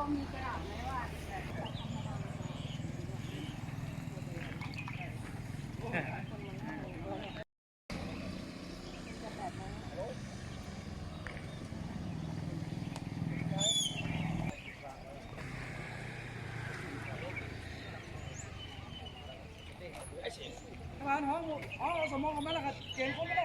ประมาณห้องอ๋อสมองกันไหมล่ะครับเก่งคนไม่ได้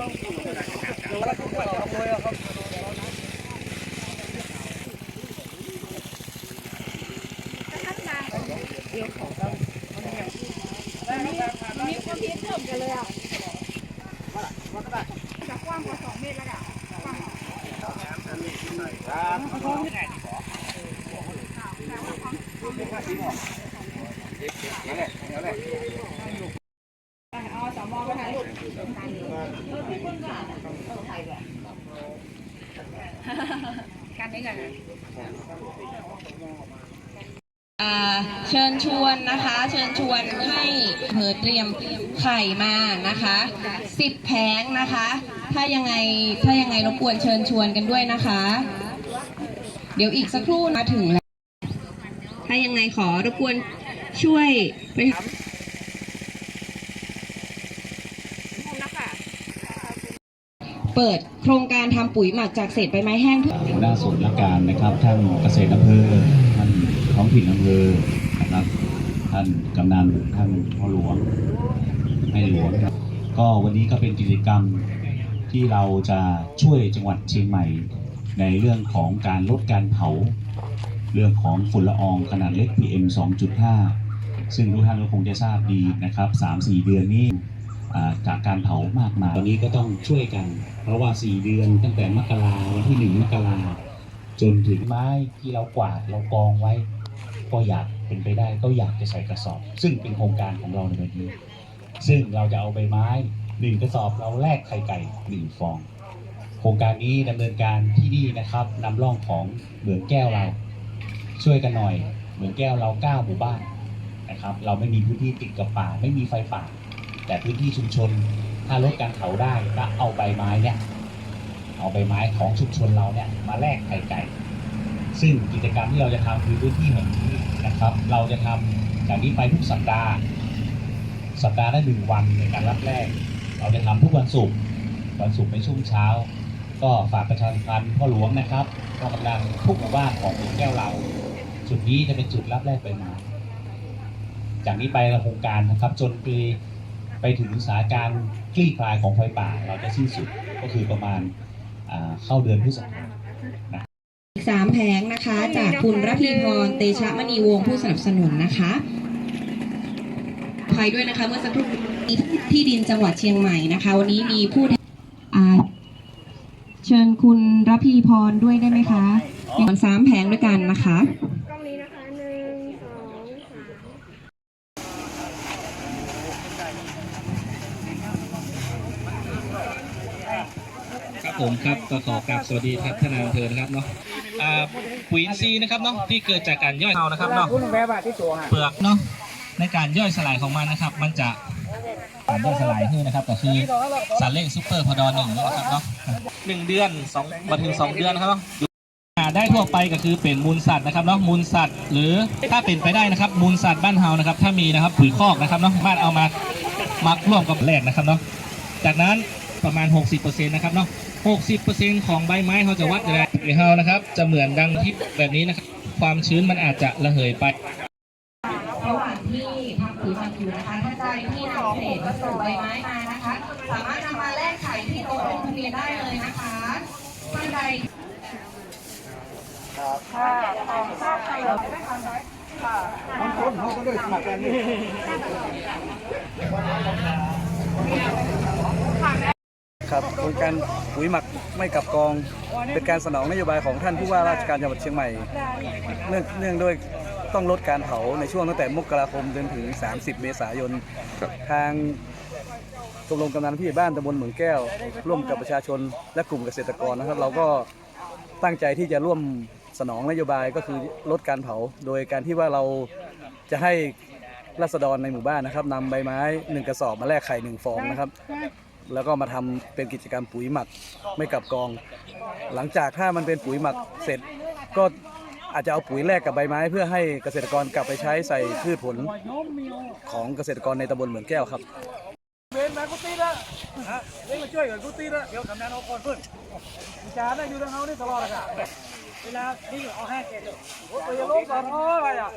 มีความคิดเพิ่มกันเลยอะจะกว้างกว่าสองเมตรแล้วอะเอาสามมอไปถ่ายรูปกันนี้กัน อ่า เชิญชวนนะคะ เชิญชวนให้เพิดเตรียมไข่มานะคะสิบแผงนะคะ ถ้ายังไงถ้ายังไงรบกวนเชิญชวนกันด้วยนะคะ เดี๋ยวอีกสักครู่มาถึงแล้ว ถ้ายังไงขอรบกวนช่วยไป เปิดโครงการทำปุ๋ยหมักจากเศษใบไม้แห้งหัวหน้าส่วนราชการนะครับท่านเกษตรอำเภอท่านท้องถิ่นอำเภอนะครับ ท่านกำนันท่านพ่อหลวงในหลวงก็วันนี้ก็เป็นกิจกรรมที่เราจะช่วยจังหวัดเชียงใหม่ ในเรื่องของการลดการเผา เรื่องของฝุ่นละอองขนาดเล็ก PM 2.5 ซึ่งทุกท่านก็คงจะทราบดีนะครับ 3-4 เดือนนี้ จากการเผามากมายตอนนี้ก็ต้องช่วยกัน เพราะว่า 4 เดือนตั้งแต่มกราวันที่1มกราจนถึงไม้ที่เรากวาดเรากองไว้ ก็อยากเป็นไปได้ก็อยากจะใส่กระสอบ ซึ่งเป็นโครงการของเราในวันนี้ ซึ่งเราจะเอาใบไม้หนึ่งกระสอบเราแลกไข่ไก่หนึ่งฟอง โครงการนี้ดำเนินการที่นี่นะครับนำร่องของเหมืองแก้วเรา ช่วยกันหน่อยเหมืองแก้วเราเก้าหมู่บ้านนะครับ เราไม่มีพื้นที่ติดกับป่า ไม่มีไฟป่า แต่พื้นที่ชุมชน ถ้าลดการเผาได้ก็เอาใบไม้เนี่ย เอาใบไม้ของชุมชนเราเนี่ยมาแลกไข่ไก่ ซึ่งกิจกรรมที่เราจะทำคือพื้นที่แห่งนี้นะครับ เราจะทำจากนี้ไปทุกสัปดาห์ สัปดาห์ละหนึ่งวันในการรับแรกเราจะทำทุกวันศุกร์วันศุกร์ในช่วงเช้า ก็ฝากประชาสัมพันธ์พ่อหลวงนะครับก็กำลังทุกหมู่บ้านของเมืองแก้วเรา จุดนี้จะเป็นจุดรับแรกไปมาจากนี้ไปเราโครงการนะครับ จนปี ไปถึงสถานการณ์คลี่คลายของไฟป่าเราจะสิ้นสุดก็คือประมาณเข้าเดือนพฤษภาอีกสามแผงนะคะ จากคุณรัพีพรเตชะมณีวงผู้สนับสนุนนะคะภัยด้วยนะคะเมื่อสักครู่นี้ที่ดินจังหวัดเชียงใหม่นะคะ วันนี้มีผู้เชิญคุณรัพีพรด้วยได้ไหมคะเป็นสามแผงด้วยกันนะคะหนึ่งสองสาม ครับ ผมครับก็ขอกราบสวัสดีครับท่านนายอำเภอนะครับเนาะอ่าปุ๋ยอินทรีย์นะครับเนาะที่เกิดจากการย่อยเอานะครับเนาะคุณแม่บ้านที่ตัวฮะเปลือกเนาะในการย่อยสลายของมันนะครับ มันจะการย่อยสลายคือนะครับก็คือสารเล่งซูเปอร์พอดอนหนึ่งนะครับเนาะหนึ่งเดือนสองมาถึงสองเดือนนะครับเนาะหาได้ทั่วไปก็คือเป็นมูลสัตว์นะครับเนาะมูลสัตว์ หรือถ้าเป็นไปได้นะครับ มูลสัตว์บ้านเฮานะครับ ถ้ามีนะครับปุ๋ยคอกนะครับเนาะสามารถเอามามักร่วมกับแรกนะครับเนาะจากนั้น ประมาณ 60%นะครับเนาะ 60%ของใบไม้เขาจะวัดอยู่แล้วปุ๋ยเฮานะครับ จะเหมือนดังที่แบบนี้นะครับ ความชื้นมันอาจจะระเหยไประหว่างที่ทำปุ๋ยหมักอยู่นะคะท่านใดที่นำเศษวัสดุใบไม้มานะคะ สามารถนำมาแลกไข่ที่โต๊ะลงทะเบียนได้เลยนะคะท่านใดถ้าทองทราบเราไม่ได้ทำได้มันคนเขาก็ด้วยสมัครกันนี่ ครับโครงการปุ๋ยหมักไม่กลับกอง เป็นการสนองนโยบายของท่านผู้ว่าราชการจังหวัดเชียงใหม่ เนื่องเนื่องด้วยต้องลดการเผาในช่วงตั้งแต่มกราคมจนถึง 30 เมษายน ทางชมรมกำนันผู้ใหญ่บ้านตำบลเหมืองแก้ว ร่วมกับประชาชนและกลุ่มเกษตรกรนะครับ เราก็ตั้งใจที่จะร่วมสนองนโยบายก็คือลดการเผา โดยการที่ว่าเราจะให้รัษฎรในหมู่บ้านนะครับนำใบไม้หนึ่งกระสอบมาแลกไข่หนึ่งฟองนะครับ แล้วก็มาทำเป็นกิจกรรมปุ๋ยหมักไม่กลับกอง หลังจากถ้ามันเป็นปุ๋ยหมักเสร็จก็อาจจะเอาปุ๋ยแลกกับใบไม้ เพื่อให้เกษตรกรกลับไปใช้ใส่พืชผลของเกษตรกรในตำบลเหมือนแก้วครับเวนมากุฏิละฮะเวนมาช่วยกันกุฏิละเดี๋ยวกำนันเอาคนเพิ่นวิจารณ์อยู่ทางเฮานี่ตลอดอะค่ะเวลานี่เอาแห้งเกล็ดโอ้ยอย่าลงก่อนโอ้ยอะไรอะ